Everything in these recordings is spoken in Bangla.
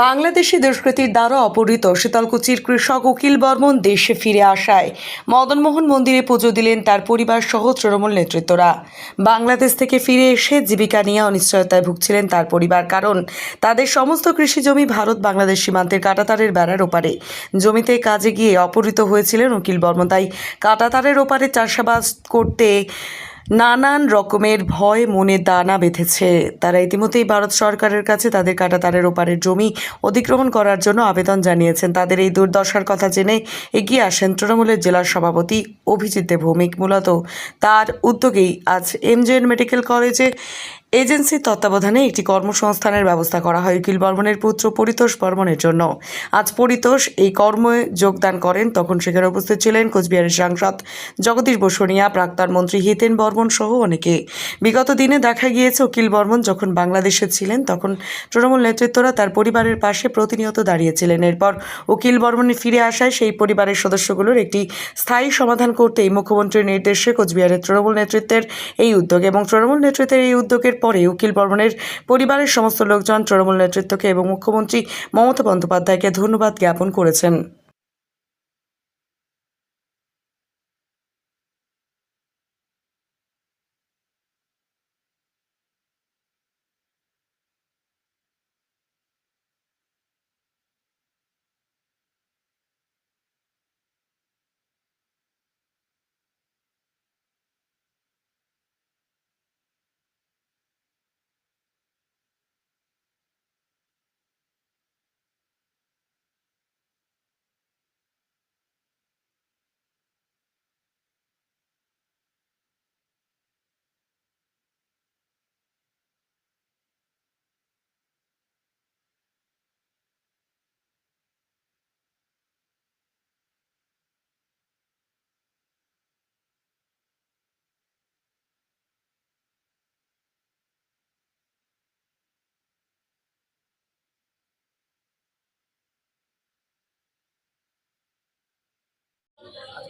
বাংলাদেশি দুষ্কৃতীর দ্বারা অপহৃত শীতলকুচির কৃষক উকিল বর্মন দেশে ফিরে আসায়। মদনমোহন মন্দিরে পুজো দিলেন তার পরিবার সহ তৃণমূল নেতৃত্বরা। বাংলাদেশ থেকে ফিরে এসে জীবিকা নিয়ে অনিশ্চয়তায় ভুগছিলেন তার পরিবার কারণ তাদের সমস্ত কৃষি জমি ভারত বাংলাদেশ সীমান্তের কাটাতারের বেড়ার ওপারে। জমিতে কাজে গিয়ে অপহৃত হয়েছিলেন উকিল বর্মন, তাই কাটাতারের ওপারে চাষাবাদ করতে নানান রকমের ভয় মনে দানা বেঁধেছে। তারা ইতিমধ্যেই ভারত সরকারের কাছে তাদের কাটা তারের ওপারের জমি অধিগ্রহণ করার জন্য আবেদন জানিয়েছেন। তাদের এই দুর্দশার কথা জেনে এগিয়ে আসেন তৃণমূলের জেলার সভাপতি অভিজিৎ ভৌমিক। মূলত তার উদ্যোগেই আজ এমজেএন মেডিকেল কলেজে এজেন্সির তত্ত্বাবধানে একটি কর্মসংস্থানের ব্যবস্থা করা হয় উকিল বর্মনের পুত্র পরিতোষ বর্মনের জন্য। আজ পরিতোষ এই কর্মে যোগদান করেন, তখন সেখানে উপস্থিত ছিলেন কোচবিহারের সাংসদ জগদীশ বসুনিয়া প্রাক্তন মন্ত্রী হিতেন বর্মন সহ অনেকে। বিগত দিনে দেখা গিয়েছে উকিল বর্মন যখন বাংলাদেশে ছিলেন, তখন তৃণমূল নেতৃত্বরা তার পরিবারের পাশে প্রতিনিয়ত দাঁড়িয়েছিলেন এরপর উকিল বর্মনে ফিরে আসায় সেই পরিবারের সদস্যগুলোর একটি স্থায়ী সমাধান করতেই মুখ্যমন্ত্রীর নির্দেশে কোচবিহারের তৃণমূল নেতৃত্বের এই উদ্যোগ এবং তৃণমূল নেতৃত্বের এই উদ্যোগের পরে উকিল বর্মনের পরিবারের সমস্ত লোকজন, তৃণমূল নেতৃত্বকে এবং মুখ্যমন্ত্রী মমতা বন্দ্যোপাধ্যায়কে ধন্যবাদ জ্ঞাপন করেছেন।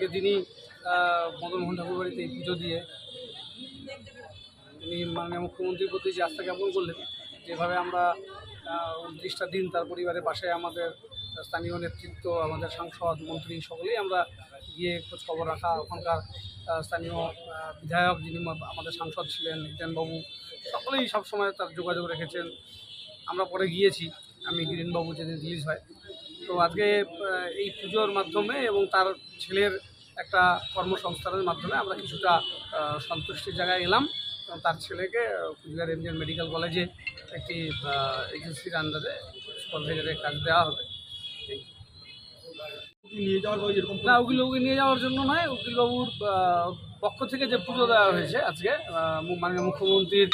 আজকে তিনি মদনমোহন ঠাকুর বাড়িতে পুজো দিয়ে তিনি মাননীয় মুখ্যমন্ত্রীর প্রতি যে আস্থা জ্ঞাপন করলেন, যেভাবে আমরা উনত্রিশটা দিন তার পরিবারের পাশে আমাদের স্থানীয় নেতৃত্ব, আমাদের সাংসদ, মন্ত্রী সকলেই আমরা গিয়ে খোঁজ খবর রাখা, ওখানকার স্থানীয় বিধায়ক যিনি আমাদের সাংসদ ছিলেন হিতেনবাবু সকলেই সবসময় তার যোগাযোগ রেখেছেন। আমরা পরে গিয়েছি, আমি গিরিনবাবু যেদিন রিলিজ হয়। তো আজকে এই পুজোর মাধ্যমে এবং তার ছেলের একটা কর্মসংস্থানের মাধ্যমে আমরা কিছুটা সন্তুষ্টির জায়গায় এলাম এবং তার ছেলেকে কুচবিহার এমজিএন মেডিকেল কলেজে একটি এজেন্সির আন্ডারে সুপারভাইজারের কাজ দেওয়া হবে। না উকিলবাবুকে নিয়ে যাওয়ার জন্য নয় উকিলবাবুর পক্ষ থেকে যে পুজো দেওয়া হয়েছে আজকে মাননীয় মুখ্যমন্ত্রীর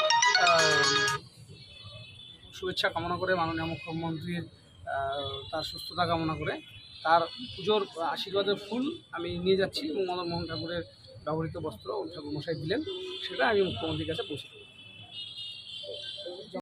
শুভেচ্ছা কামনা করে মাননীয় মুখ্যমন্ত্রীর তার সুস্থতা কামনা করে তার পুজোর আশীর্বাদের ফুল আমি নিয়ে যাচ্ছি এবং মদন মোহন ঠাকুরের ব্যবহৃত বস্ত্র ঠাকুর মশাই দিলেন, সেটা আমি মুখ্যমন্ত্রীর কাছে পৌঁছে দেবো।